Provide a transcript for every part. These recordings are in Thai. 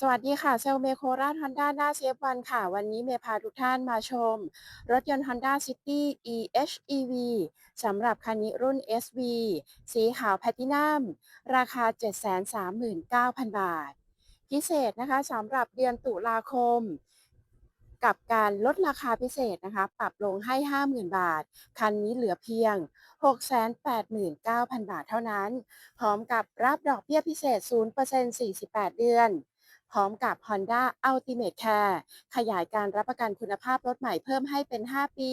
สวัสดีค่ะ เซลเมโคราชฮอนด้าหน้าเซฟวันค่ะ วันนี้เมพาทุกท่านมาชม รถยนต์ Honda City e-HEV สำหรับคันนี้รุ่น SV สีขาวแพลตินัม ราคา 739,000 บาท พิเศษนะคะสำหรับเดือนตุลาคม กับการลดราคาพิเศษนะคะ ปรับลงให้ 50,000 บาท คันนี้เหลือเพียง 689,000 บาทเท่านั้น พร้อมกับรับดอกเบี้ยพิเศษ 0% 48 เดือน พร้อมกับ Honda Ultimate Care ขยายการรับประกันคุณภาพรถใหม่เพิ่มให้เป็น 5 ปี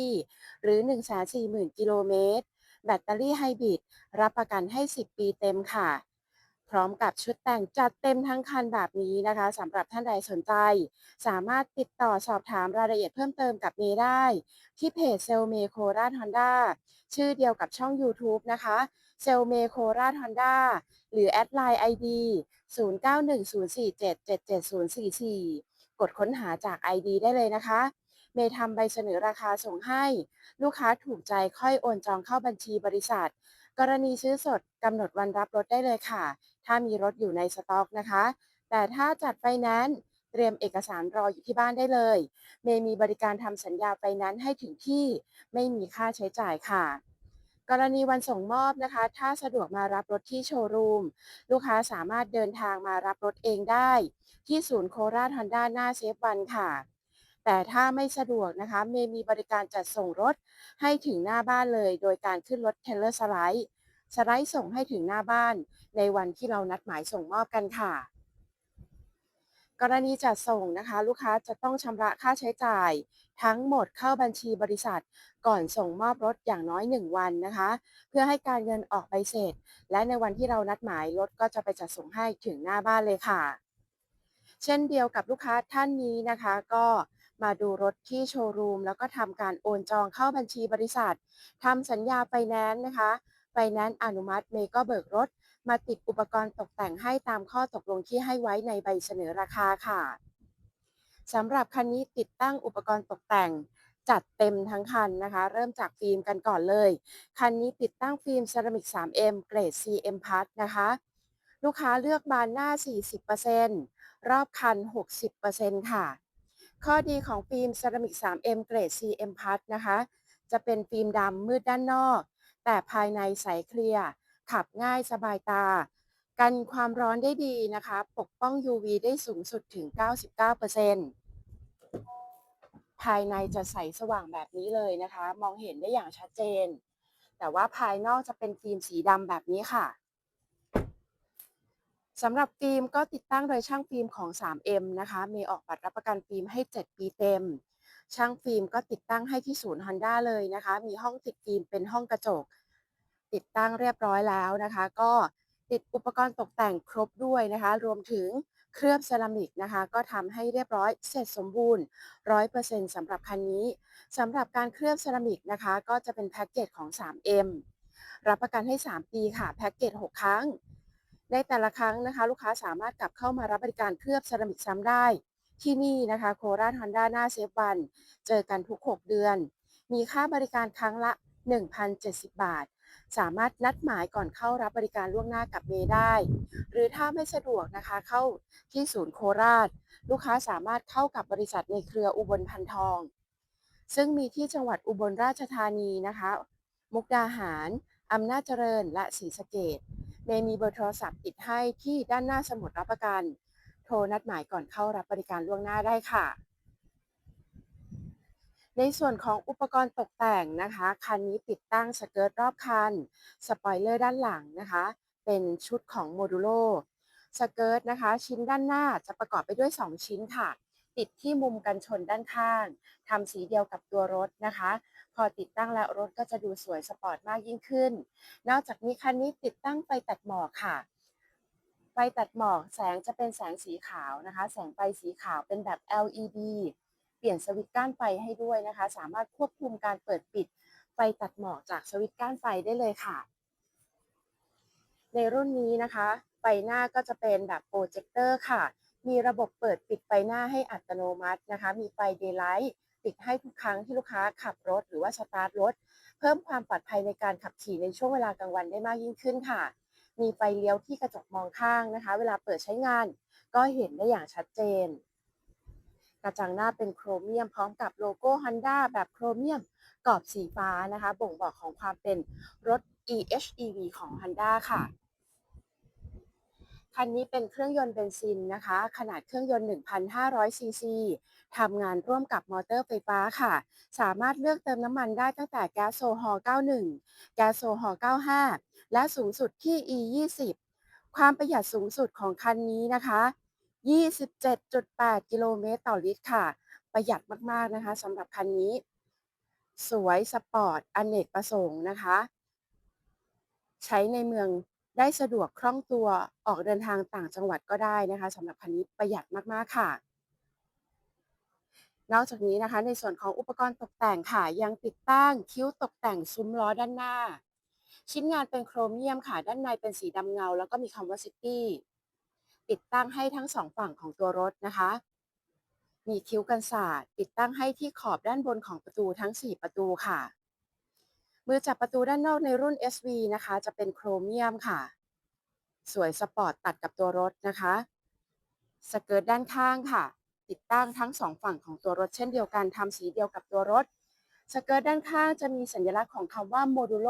หรือ 140,000 กิโลเมตร แบตเตอรี่ไฮบริดรับประกันให้ 10 ปีเต็มค่ะ พร้อมกับชุดแต่งจัดเต็มทั้งคันแบบนี้นะคะสำหรับท่านใดสนใจ สามารถติดต่อสอบถามรายละเอียดเพิ่มเติมกับเมได้ ที่เพจเซลเมโคราชฮอนด้าชื่อเดียวกับช่อง YouTube นะคะ เซลเมโคราชฮอนด้าหรือแอดไลน์ ID 0910477744 กดค้นหาจาก ID ได้เลยนะคะ เมย์ทำใบเสนอราคาส่งให้ ลูกค้าถูกใจค่อยโอนจองเข้าบัญชีบริษัท กรณีซื้อสดกำหนดวันรับรถได้เลยค่ะ ถ้ามีรถอยู่ในสต็อกนะคะ แต่ถ้าจัดไฟแนนซ์เตรียมเอกสารรออยู่ที่บ้านได้เลย เมย์มีบริการทำสัญญาไฟแนนซ์ให้ถึงที่ ไม่มีค่าใช้จ่ายค่ะ กรณีวันส่งมอบนะคะ ถ้าสะดวกมารับรถที่โชว์รูม ลูกค้าสามารถเดินทางมารับรถเองได้ ที่ศูนย์โคราชฮอนด้าหน้าเซฟวันค่ะ แต่ถ้าไม่สะดวกนะคะ เมมีบริการจัดส่งรถให้ถึงหน้าบ้านเลย โดยการขึ้นรถเทเลอร์สไลด์สไลด์ส่งให้ถึงหน้าบ้าน ในวันที่เรานัดหมายส่งมอบกันค่ะ กรณีจัดส่งนะคะ ลูกค้าจะต้องชำระค่าใช้จ่าย ทั้งหมดเข้าบัญชีบริษัท ก่อนส่งมอบรถอย่างน้อย 1 วันนะคะ เพื่อให้การเงินออกใบเสร็จ และในวันที่เรานัดหมายรถก็จะไปจัดส่งให้ถึงหน้าบ้านเลยค่ะ เช่นเดียวกับลูกค้าท่านนี้นะคะ ก็มาดูรถที่โชว์รูมแล้วก็ทำการโอนจองเข้าบัญชีบริษัททำสัญญาไฟแนนซ์นะคะไฟแนนซ์อนุมัติเมย์ก็เบิกรถ มาติดอุปกรณ์ตกแต่งให้ตามข้อตกลงที่ให้ไว้ในใบเสนอราคาค่ะ สำหรับคันนี้ติดตั้งอุปกรณ์ตกแต่งจัดเต็มทั้งคันนะคะ เริ่มจากฟิล์มกันก่อนเลย คันนี้ติดตั้งฟิล์มเซรามิก 3M เกรด CM Plus นะคะ ลูกค้าเลือกบานหน้า 40%รอบคัน 60%ค่ะ ข้อดีของฟิล์มเซรามิก 3M เกรด CM Plus นะคะ จะเป็นฟิล์มดำมืดด้านนอก แต่ภายในใสเคลียร์ขับง่ายสบายตา กันความร้อนได้ดีนะคะ ปกป้อง UV ได้สูงสุดถึง 99%ภายในจะใสสว่างแบบนี้เลยนะคะ มองเห็นได้อย่างชัดเจน แต่ว่าภายนอกจะเป็นฟิล์มสีดำแบบนี้ค่ะสำหรับฟิล์มก็ติดตั้งโดยช่างฟิล์มของ 3M นะคะ มีออกบัตรรับประกันฟิล์มให้ 7 ปีเต็ม ช่างฟิล์มก็ติดตั้งให้ที่ศูนย์ Honda เลยนะคะ มีห้องติดฟิล์มเป็นห้องกระจก ติดตั้งเรียบร้อยแล้วนะคะ ก็ ติดอุปกรณ์ตกแต่งครบด้วยนะคะ รวมถึงเคลือบเซรามิกนะคะ ก็ทำให้เรียบร้อยเสร็จสมบูรณ์100%สำหรับคันนี้สำหรับการเคลือบเซรามิกนะคะ ก็จะเป็นแพ็กเกจของ 3M รับประกันให้ 3 ปีค่ะ แพ็กเกจ 6 ครั้ง ในแต่ละครั้งนะคะ ลูกค้าสามารถกลับเข้ามารับบริการเคลือบเซรามิกซ้ำได้ ที่นี่นะคะ โคราชฮอนด้าหน้าเซฟวันเจอกันทุก 6 เดือน มีค่าบริการครั้งละ 1,070 บาท สามารถนัดหมายก่อนเข้ารับบริการล่วงหน้ากับเมย์ได้ หรือถ้าไม่สะดวกนะคะเข้าที่ศูนย์โคราช ลูกค้าสามารถเข้ากับบริษัทในเครืออุบลพันทอง ซึ่งมีที่จังหวัดอุบลราชธานีนะคะ มุกดาหารอำนาจเจริญและศรีสะเกดเมย์มีเบอร์โทรศัพท์ติดให้ที่ด้านหน้าสมุดรับประกัน โทรนัดหมายก่อนเข้ารับบริการล่วงหน้าได้ค่ะ ในส่วนของอุปกรณ์ตกแต่งนะคะ คันนี้ติดตั้งสเกิร์ตรอบคัน สปอยเลอร์ด้านหลังนะคะ เป็นชุดของโมดูโลสเกิร์ตนะคะ ชิ้นด้านหน้าจะประกอบไปด้วย 2 ชิ้นค่ะ ติดที่มุมกันชนด้านข้างทำสีเดียวกับตัวรถนะคะ พอติดตั้งแล้วรถก็จะดูสวยสปอร์ตมากยิ่งขึ้น นอกจากนี้คันนี้ติดตั้งไฟตัดหมอกค่ะไฟตัดหมอกแสงจะเป็นแสงสีขาวนะคะ แสงไฟสีขาวเป็นแบบ LED ปลี่ยนสวิตช์ก้านไฟให้ด้วยนะคะ สามารถควบคุมการเปิดปิดไฟตัดหมอกจากสวิตช์ก้านไฟได้เลยค่ะ ในรุ่นนี้นะคะไฟหน้าก็จะเป็นแบบโปรเจคเตอร์ค่ะ มีระบบเปิดปิดไฟหน้าให้อัตโนมัตินะคะ มีไฟเดย์ไลท์ติดให้ทุกครั้งที่ลูกค้าขับรถหรือว่าสตาร์ทรถ เพิ่มความปลอดภัยในการขับขี่ในช่วงเวลากลางวันได้มากยิ่งขึ้นค่ะ มีไฟเลี้ยวที่กระจกมองข้างนะคะ เวลาเปิดใช้งาน ก็เห็นได้อย่างชัดเจน กระจังหน้าเป็นโครเมียม พร้อมกับโลโก้ Honda แบบโครเมียมกรอบสีฟ้านะคะ บ่งบอกของความเป็นรถ EHEV ของ Honda ค่ะคันนี้เป็นเครื่องยนต์เบนซินนะคะ ขนาดเครื่องยนต์ 1,500 ซีซีทำงานร่วมกับมอเตอร์ไฟฟ้าค่ะ สามารถเลือกเติมน้ำมันได้ตั้งแต่แก๊สโซฮอล์91 แก๊สโซฮอล์95 และสูงสุดที่ E20 ความประหยัดสูงสุดของคันนี้นะคะ 27.8 กิโลเมตรต่อลิตรค่ะ ประหยัดมากๆนะคะสำหรับคันนี้ สวยสปอร์ตอเนกประสงค์นะคะ ใช้ในเมืองได้สะดวกคล่องตัวออกเดินทางต่างจังหวัดก็ได้นะคะสำหรับคันนี้ประหยัดมากๆค่ะ นอกจากนี้นะคะ ในส่วนของอุปกรณ์ตกแต่งค่ะ ยังติดตั้งคิ้วตกแต่งซุ้มล้อด้านหน้า ชิ้นงานเป็นโครเมียมค่ะ ด้านในเป็นสีดำเงา แล้วก็มีคำว่าซิตี้ ติดตั้งให้ทั้งสองฝั่งของตัวรถนะคะ มีคิ้วกันศาสตร์ติดตั้งให้ที่ขอบด้านบนของประตูทั้ง 4 ประตูค่ะ มือจับประตูด้านนอกในรุ่น SV นะคะ จะเป็นโครเมียมค่ะ สวยสปอร์ตตัดกับตัวรถนะคะ สเกิร์ตด้านข้างค่ะ ติดตั้งทั้งสองฝั่งของตัวรถเช่นเดียวกันทำสีเดียวกับตัวรถ สเกิร์ตด้านข้างจะมีสัญลักษณ์ของคำว่าโมดูโล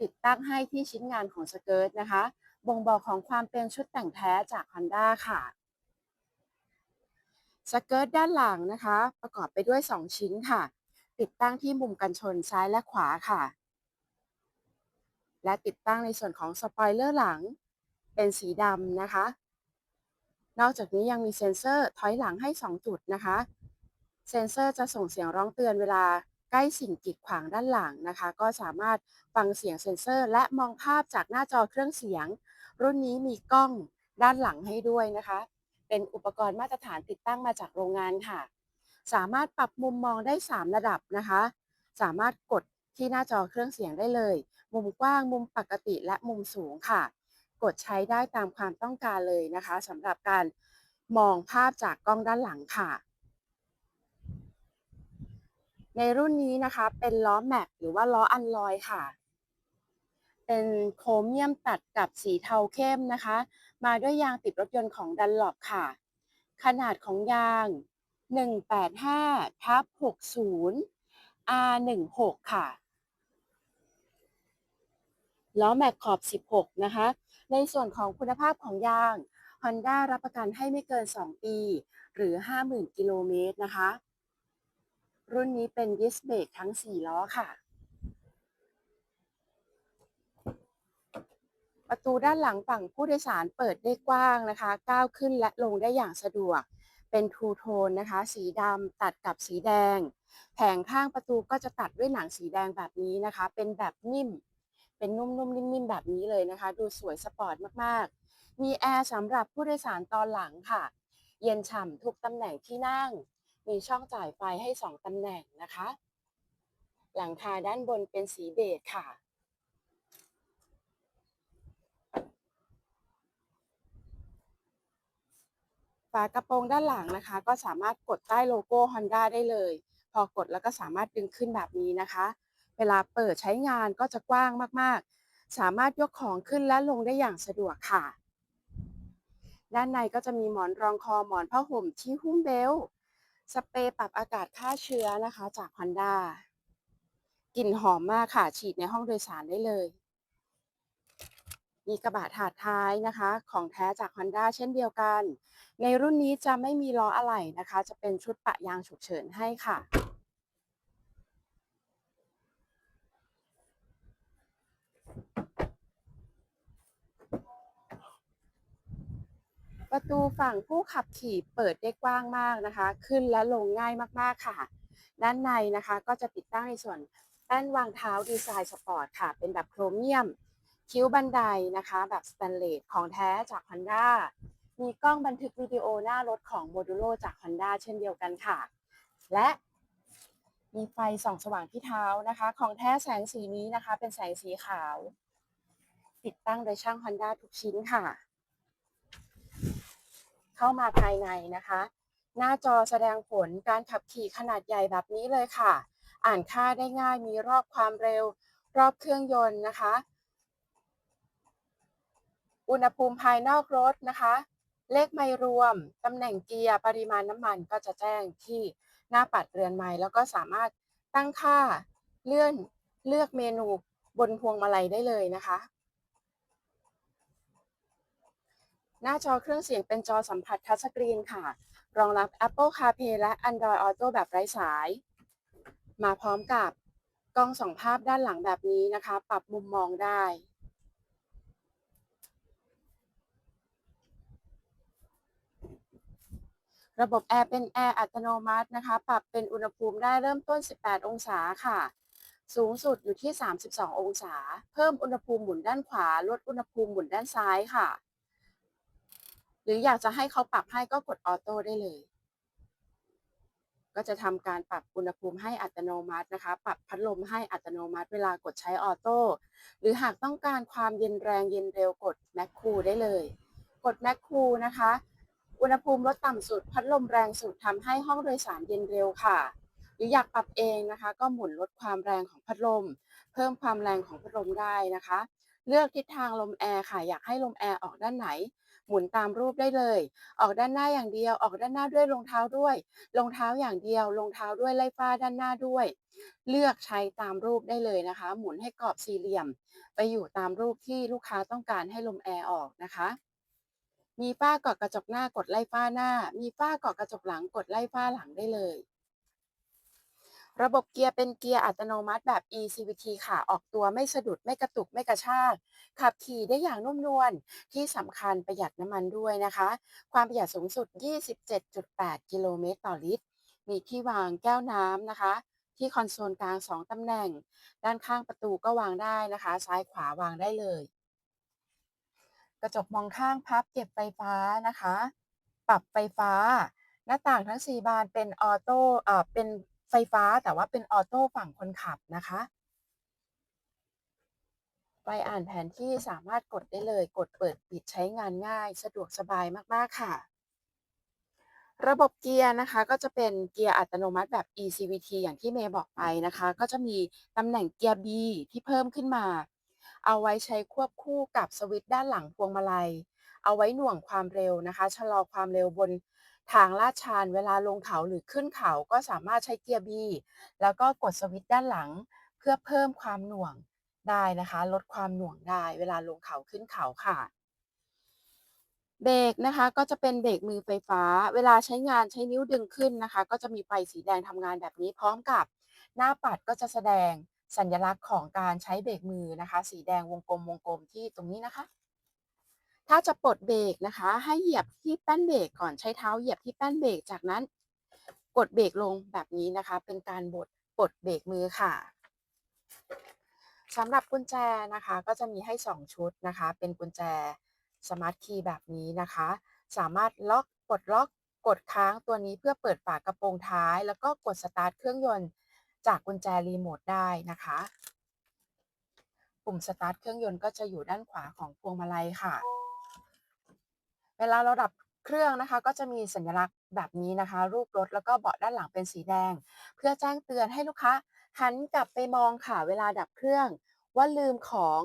ติดตั้งให้ที่ชิ้นงานของสเกิร์ตนะคะ บ่งบอกของความเป็นชุดแต่งแท้จาก Honda ค่ะสเกิร์ตด้านหลังนะคะ ประกอบไปด้วย 2 ชิ้นค่ะ ติดตั้งที่มุมกันชนซ้ายและขวาค่ะ และติดตั้งในส่วนของสปอยเลอร์หลัง เป็นสีดำนะคะ นอกจากนี้ยังมีเซ็นเซอร์ถอยหลังให้ 2 จุดนะคะ เซ็นเซอร์จะส่งเสียงร้องเตือนเวลาใกล้สิ่งกีดขวางด้านหลังนะคะ ก็สามารถฟังเสียงเซ็นเซอร์ และมองภาพจากหน้าจอเครื่องเสียง รุ่นนี้มีกล้องด้านหลังให้ด้วยนะคะ เป็นอุปกรณ์มาตรฐานติดตั้งมาจากโรงงานค่ะ สามารถปรับมุมมองได้ 3 ระดับนะคะ สามารถกดที่หน้าจอเครื่องเสียงได้เลย มุมกว้างมุมปกติและมุมสูงค่ะ กดใช้ได้ตามความต้องการเลยนะคะสำหรับการมองภาพจากกล้องด้านหลังค่ะ ในรุ่นนี้นะคะเป็นล้อแม็กหรือว่าล้ออันลอยค่ะ เป็นโครเมียมตัดกับสีเทาเข้มนะคะ มาด้วยยางติดรถยนต์ของดันหลอปค่ะ ขนาดของยาง 185ทับ60 R16 ค่ะ ล้อแม็กขอบ 16 นะคะ ในส่วนของคุณภาพของยาง Honda รับประกันให้ไม่เกิน 2 ปี หรือ 50,000 กิโลเมตรนะคะ รุ่นนี้เป็นดิสเบรกทั้ง 4 ล้อค่ะ ประตูด้านหลังฝั่งผู้โดยสารเปิดได้กว้างนะคะ ก้าวขึ้นและลงได้อย่างสะดวก เป็นทูโทนนะคะ สีดำตัดกับสีแดง แผงข้างประตูก็จะตัดด้วยหนังสีแดงแบบนี้นะคะ เป็นแบบนิ่ม เป็นนุ่มๆนิ่มๆแบบนี้เลยนะคะ ดูสวยสปอร์ตมากๆ มีแอร์สำหรับผู้โดยสารตอนหลังค่ะ เย็นฉ่ำทุกตำแหน่งที่นั่ง มีช่องจ่ายไฟให้ 2ตำแหน่งนะคะ หลังคาด้านบนเป็นสีเบจค่ะ ฝากระโปรงด้านหลังนะคะ ก็สามารถกดใต้โลโก้ Honda ได้เลย พอกดแล้วก็สามารถดึงขึ้นแบบนี้นะคะ เวลาเปิดใช้งานก็จะกว้างมากๆ สามารถยกของขึ้นและลงได้อย่างสะดวกค่ะ ด้านในก็จะมีหมอนรองคอหมอนผ้าห่มที่หุ้มเบลสเปรย์ปรับอากาศฆ่าเชื้อนะคะจาก Honda กลิ่นหอมมากค่ะ ฉีดในห้องโดยสารได้เลย มีกระบะถาดท้ายนะคะ ของแท้จาก Honda เช่นเดียวกัน ในรุ่นนี้จะไม่มีล้ออะไหล่นะคะ จะเป็นชุดปะยางฉุกเฉินให้ค่ะ ประตูฝั่งผู้ขับขี่เปิดได้กว้างมากนะคะ ขึ้นและลงง่ายมากๆค่ะ ด้านในนะคะก็จะติดตั้งในส่วนแป้นวางเท้าดีไซน์สปอร์ตค่ะ เป็นแบบโครเมียม คิ้วบันไดนะคะ แบบสแตนเลสของแท้จาก Honda มีกล้องบันทึกวิดีโอหน้ารถของโมดูโลจาก Honda เช่นเดียวกันค่ะ และมีไฟส่องสว่างที่เท้านะคะ ของแท้แสงสีนี้นะคะ เป็นแสงสีขาว ติดตั้งโดยช่าง Honda ทุกชิ้นค่ะ เข้ามาภายในนะคะ หน้าจอแสดงผลการขับขี่ขนาดใหญ่แบบนี้เลยค่ะ อ่านค่าได้ง่ายมีรอบความเร็ว รอบเครื่องยนต์นะคะ อุณหภูมิภายนอกรถนะคะ เลขไมล์รวม ตำแหน่งเกียร์ ปริมาณน้ำมันก็จะแจ้งที่หน้าปัดเรือนไม้แล้วก็สามารถตั้งค่าเลื่อนเลือกเมนูบนพวงมาลัยได้เลยนะคะ หน้าจอเครื่องเสียงเป็นจอสัมผัสทัชสกรีนค่ะ รองรับ Apple CarPlay และ Android Auto แบบไร้สาย มาพร้อมกับกล้องส่องภาพด้านหลังแบบนี้นะคะ ปรับมุมมองได้ ระบบแอร์เป็นแอร์อัตโนมัตินะคะ ปรับเป็นอุณหภูมิได้เริ่มต้น 18 องศาค่ะ สูงสุดอยู่ที่ 32 องศา เพิ่มอุณหภูมิหมุนด้านขวา ลดอุณหภูมิหมุนด้านซ้ายค่ะ หรืออยากจะให้เขาปรับให้ก็กดออโต้ได้เลย ก็จะทำการปรับอุณหภูมิให้อัตโนมัตินะคะ ปรับพัดลมให้อัตโนมัติเวลากดใช้ออโต้ หรือหากต้องการความเย็นแรงเย็นเร็วกดแมคคูได้เลย กดแมคคูนะคะ อุณหภูมิลดต่ำสุด พัดลมแรงสุดทำให้ห้องโดยสารเย็นเร็วค่ะ หรืออยากปรับเองนะคะ ก็หมุนลดความแรงของพัดลม เพิ่มความแรงของพัดลมได้นะคะ เลือกทิศทางลมแอร์ค่ะ อยากให้ลมแอร์ออกด้านไหน หมุนตามรูปได้เลย ออกด้านหน้าอย่างเดียว ออกด้านหน้าด้วยรองเท้าด้วยรองเท้าอย่างเดียวรองเท้าด้วยไล่ฟ้าด้านหน้าด้วย เลือกใช้ตามรูปได้เลยนะคะ หมุนให้กรอบสี่เหลี่ยม ไปอยู่ตามรูปที่ลูกค้าต้องการให้ลมแอร์ออกนะคะ มีฝ้าเกาะกระจกหน้ากดไล่ฝ้าหน้า มีฝ้าเกาะกระจกหลังกดไล่ฝ้าหลังได้เลย ระบบเกียร์เป็นเกียร์อัตโนมัติแบบ eCVT ค่ะ ออกตัวไม่สะดุดไม่กระตุกไม่กระชาก ขับขี่ได้อย่างนุ่มนวล ที่สำคัญประหยัดน้ำมันด้วยนะคะ ความประหยัดสูงสุด 27.8 กิโลเมตรต่อลิตร มีที่วางแก้วน้ำนะคะ ที่คอนโซลกลาง 2ตำแหน่ง ด้านข้างประตูก็วางได้นะคะ ซ้ายขวาวางได้เลย กระจกมองข้างพับเก็บไฟฟ้านะคะ ปรับไฟฟ้า หน้าต่างทั้ง 4 บานเป็นออโต้เอ่อเป็นไฟฟ้าแต่ว่าเป็นออโต้ฝั่งคนขับนะคะไฟอ่านแผนที่สามารถกดได้เลย กดเปิดปิดใช้งานง่าย สะดวกสบายมาก ๆ ค่ะ ระบบเกียร์นะคะ ก็จะเป็นเกียร์อัตโนมัติแบบ eCVT อย่างที่เมย์บอกไปนะคะ ก็จะมีตำแหน่งเกียร์ B ที่เพิ่มขึ้นมา เอาไว้ใช้ควบคู่กับสวิตช์ด้านหลังพวงมาลัย เอาไว้หน่วงความเร็วนะคะ ชะลอความเร็วบนทางลาดชันเวลาลงเขาหรือขึ้นเขาก็สามารถใช้เกียร์ B แล้วก็กดสวิตช์ด้านหลัง เพื่อเพิ่มความหน่วงได้นะคะ ลดความหน่วงได้เวลาลงเขาขึ้นเขาค่ะเบรกนะคะก็จะเป็นเบรกมือไฟฟ้า เวลาใช้งานใช้นิ้วดึงขึ้นนะคะ ก็จะมีไฟสีแดงทำงานแบบนี้พร้อมกับหน้าปัดก็จะแสดง สัญลักษณ์ของการใช้เบรกมือนะคะ สีแดงวงกลมวงกลมที่ตรงนี้นะคะ ถ้าจะปลดเบรกนะคะ ให้เหยียบที่แป้นเบรกก่อนใช้เท้าเหยียบที่แป้นเบรกจากนั้น กดเบรกลงแบบนี้นะคะ เป็นการบดปลดเบรกมือค่ะสำหรับกุญแจนะคะ ก็จะมีให้ 2 ชุดนะคะ เป็นกุญแจสมาร์ทคีย์แบบนี้นะคะ สามารถล็อกปลดล็อกกดค้างตัวนี้เพื่อเปิดฝากระโปรงท้าย แล้วก็กดสตาร์ทเครื่องยนต์ จากกุญแจรีโมทได้นะคะ ปุ่มสตาร์ทเครื่องยนต์ก็จะอยู่ด้านขวาของพวงมาลัยค่ะ เวลาเราดับเครื่องนะคะ ก็จะมีสัญลักษณ์แบบนี้นะคะ รูปรถแล้วก็เบาะด้านหลังเป็นสีแดง เพื่อแจ้งเตือนให้ลูกค้าหันกลับไปมองค่ะ เวลาดับเครื่อง ว่าลืมของ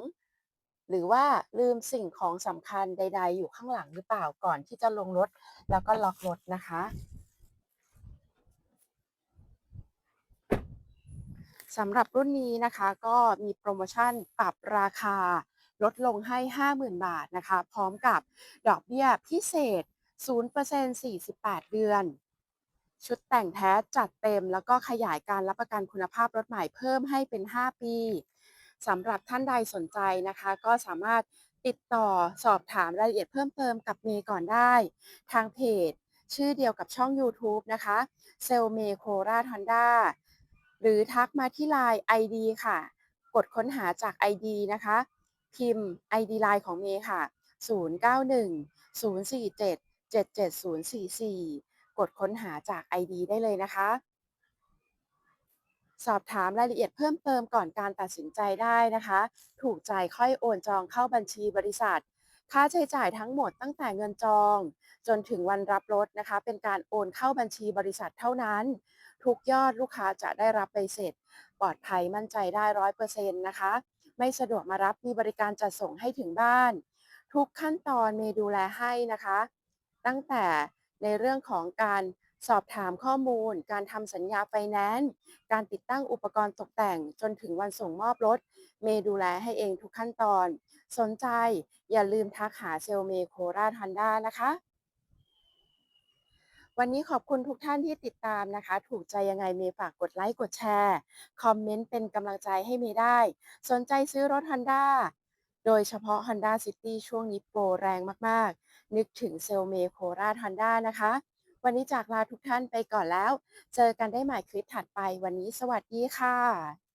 หรือว่าลืมสิ่งของสำคัญใด ๆ อยู่ข้างหลังหรือเปล่าก่อนที่จะลงรถ แล้วก็ล็อกรถนะคะ สำหรับรุ่นนี้นะคะก็มีโปรโมชั่นปรับราคาลดลงให้ 50,000 บาทนะคะ พร้อมกับดอกเบี้ยพิเศษ 0% 48 เดือน ชุดแต่งแท้จัดเต็ม แล้วก็ขยายการรับประกันคุณภาพรถใหม่เพิ่มให้เป็น 5 ปีสำหรับท่านใดสนใจนะคะ ก็สามารถติดต่อสอบถามรายละเอียดเพิ่มเติมกับเมย์ก่อนได้ ทางเพจ ชื่อเดียวกับช่อง YouTube นะคะเซลเมโคราทอนด้า หรือทักมาที่ไลน์ ID ค่ะ กดค้นหาจาก ID นะคะ พิมพ์ ID ไลน์ของเมย์ค่ะ 091 047 77044 กดค้นหาจาก ID ได้เลยนะคะ สอบถามรายละเอียดเพิ่มเติมก่อนการตัดสินใจได้นะคะ ถูกใจค่อยโอนจองเข้าบัญชีบริษัท ค่าใช้จ่ายทั้งหมดตั้งแต่เงินจอง จนถึงวันรับรถนะคะ เป็นการโอนเข้าบัญชีบริษัทเท่านั้น ทุกยอดลูกค้าจะได้รับใบเสร็จ ปลอดภัยมั่นใจได้ร้อยเปอร์เซ็นต์นะคะ ไม่สะดวกมารับมีบริการจัดส่งให้ถึงบ้าน ทุกขั้นตอนเมย์ดูแลให้นะคะ ตั้งแต่ในเรื่องของการสอบถามข้อมูล การทำสัญญาไฟแนนซ์การติดตั้งอุปกรณ์ตกแต่ง จนถึงวันส่งมอบรถ เมย์ดูแลให้เองทุกขั้นตอน สนใจอย่าลืมทักหาเซลเมย์โคราชฮันด้านะคะ วันนี้ขอบคุณทุกท่านที่ติดตามนะคะ ถูกใจยังไงเมย์ฝากกดไลค์กดแชร์คอมเมนต์เป็นกำลังใจให้เมย์ได้ สนใจซื้อรถ Honda โดยเฉพาะ Honda City ช่วงนี้โปรแรงมากๆ นึกถึงเซลเมโคราช Honda นะคะ วันนี้จากลาทุกท่านไปก่อนแล้ว เจอกันได้ใหม่คลิปถัดไปวันนี้สวัสดีค่ะ